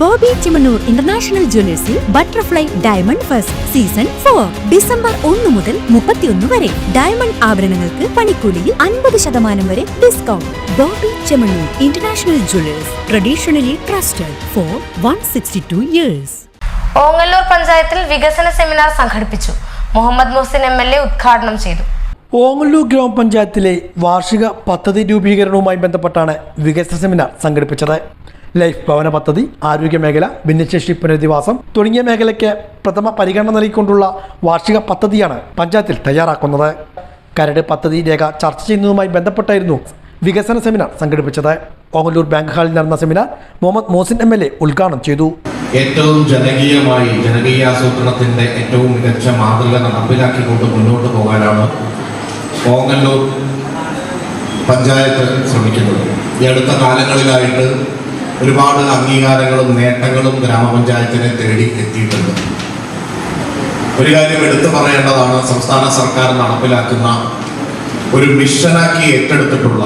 Bobby Chemmanur international ജ്വല്ലേഴ്സിൽ butterfly diamond first season four. December ഒന്ന് മുതൽ മുപ്പത്തിയൊന്ന് വരെ. ഡയമണ്ട് ആഭരണങ്ങൾക്ക് പണിക്കൂലിയിൽ അൻപത് ശതമാനം വരെ discount Bobby Chemmanur international jewellers traditionally trusted for one sixty two years. Ongallur പഞ്ചായത്തിൽ വികസന സെമിനാർ സംഘടിപ്പിച്ചു. Muhammad Muhsin M L A ഉദ്ഘാടനം ചെയ്തു. ഓങ്ങല്ലൂർ ഗ്രാമപഞ്ചായത്തിലെ വാർഷിക പദ്ധതി രൂപീകരണവുമായി ബന്ധപ്പെട്ടാണ് വികസന സെമിനാർ സംഘടിപ്പിച്ചത്. ലൈഫ് ഭവന പദ്ധതി ആരോഗ്യ മേഖല ഭിന്നശേഷി പുനരധിവാസം തുടങ്ങിയ മേഖലയ്ക്ക് പ്രഥമ പരിഗണന നൽകിക്കൊണ്ടുള്ള വാർഷിക പദ്ധതിയാണ് പഞ്ചായത്തിൽ തയ്യാറാക്കുന്നത്. കരട് പദ്ധതി രേഖ ചർച്ച ചെയ്യുന്നതുമായി ബന്ധപ്പെട്ടായിരുന്നു വികസന സെമിനാർ സംഘടിപ്പിച്ചത്. ഓങ്ങല്ലൂർ ബാങ്ക് ഹാളിൽ നടന്ന seminar Muhammad Mohsin M L A ഉദ്ഘാടനം ചെയ്തു. ഏറ്റവും ജനകീയമായി ജനകീയ ജനകീയാസൂത്രണത്തിന്റെ ഏറ്റവും മികച്ച മാതൃക നടപ്പിലാക്കിക്കൊണ്ട് മുന്നോട്ട് പോകാനാണ് ഓങ്ങല്ലൂർ പഞ്ചായത്ത് ശ്രമിക്കുന്നത്. ഈ അടുത്ത കാലങ്ങളിലായിട്ട് ഒരുപാട് അംഗീകാരങ്ങളും നേട്ടങ്ങളും ഗ്രാമപഞ്ചായത്തിനെ തേടി എത്തിയിട്ടുണ്ട്. ഒരു കാര്യം എടുത്തു പറയേണ്ടതാണ് സംസ്ഥാന സർക്കാർ നടപ്പിലാക്കുന്ന ഒരു മിഷനാക്കി ഏറ്റെടുത്തിട്ടുള്ള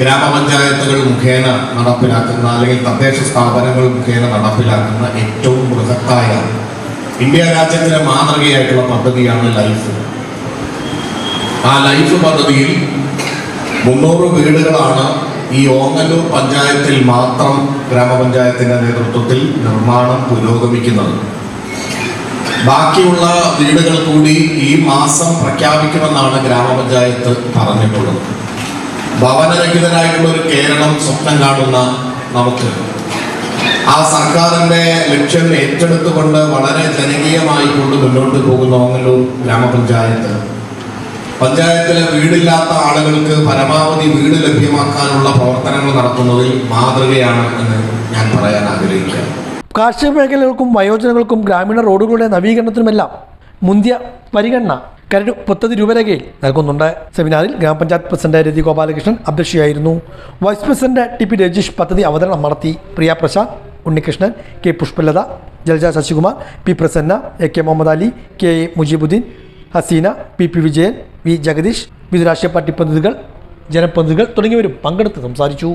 ഗ്രാമപഞ്ചായത്തുകൾ മുഖേന നടപ്പിലാക്കുന്ന അല്ലെങ്കിൽ തദ്ദേശ സ്ഥാപനങ്ങൾ മുഖേന നടപ്പിലാക്കുന്ന ഏറ്റവും ബൃഹത്തായ ഇന്ത്യ രാജ്യത്തിലെ മാതൃകയായിട്ടുള്ള പദ്ധതിയാണ് ലൈഫ്. ആ ലൈഫ് പദ്ധതിയിൽ മുന്നൂറ് വീടുകളാണ് ഈ ഓങ്ങല്ലൂർ പഞ്ചായത്തിൽ മാത്രം ഗ്രാമപഞ്ചായത്തിന്റെ നേതൃത്വത്തിൽ നിർമ്മാണം പുരോഗമിക്കുന്നത്. ബാക്കിയുള്ള വീടുകൾ കൂടി ഈ മാസം പ്രഖ്യാപിക്കുമെന്നാണ് ഗ്രാമപഞ്ചായത്ത് പറഞ്ഞിട്ടുള്ളത്. ഭവനരഹിതരായിട്ടുള്ള ഒരു കേരളം സ്വപ്നം കാണുന്ന നമുക്ക്. ആ സർക്കാരിന്റെ ലക്ഷ്യം ഏറ്റെടുത്തുകൊണ്ട് വളരെ ജനകീയമായി കൊണ്ട് മുന്നോട്ട് പോകുന്ന ഓങ്ങല്ലൂർ ഗ്രാമപഞ്ചായത്ത് പഞ്ചായത്തിലെ വീടില്ലാത്ത ആളുകൾക്ക് പരമാവധി വീട് ലഭ്യമാക്കാനുള്ള പ്രവർത്തനങ്ങൾ നടത്തുന്നതിൽ മാതൃകയാണ് എന്ന് ഞാൻ പറയാൻ ആഗ്രഹിക്കുകയാണ്. കാർഷിക മേഖലകൾക്കും വയോജനങ്ങൾക്കും ഗ്രാമീണ റോഡുകളുടെ നവീകരണത്തിനുമെല്ലാം മുന്തിയ പരിഗണന കരട് പദ്ധതി രൂപരേഖയിൽ നൽകുന്നുണ്ട്. സെമിനാറിൽ ഗ്രാമപഞ്ചായത്ത് president Rathi Gopalakrishnan അധ്യക്ഷയായിരുന്നു. Vice president T P Rajeesh പദ്ധതി അവതരണം നടത്തി. Priya Prashanth Unnikrishnan K Pushpalatha Jalja Sasikumar P Prasanna A K Muhammad Ali K A Mujeebuddeen Haseena P P Vijayan V. Jagadeesh വിവിധ രാഷ്ട്രീയ പാർട്ടി പ്രതിനിധികൾ ജനപ്രതിനിധികൾ തുടങ്ങിയവരും പങ്കെടുത്ത് സംസാരിച്ചു.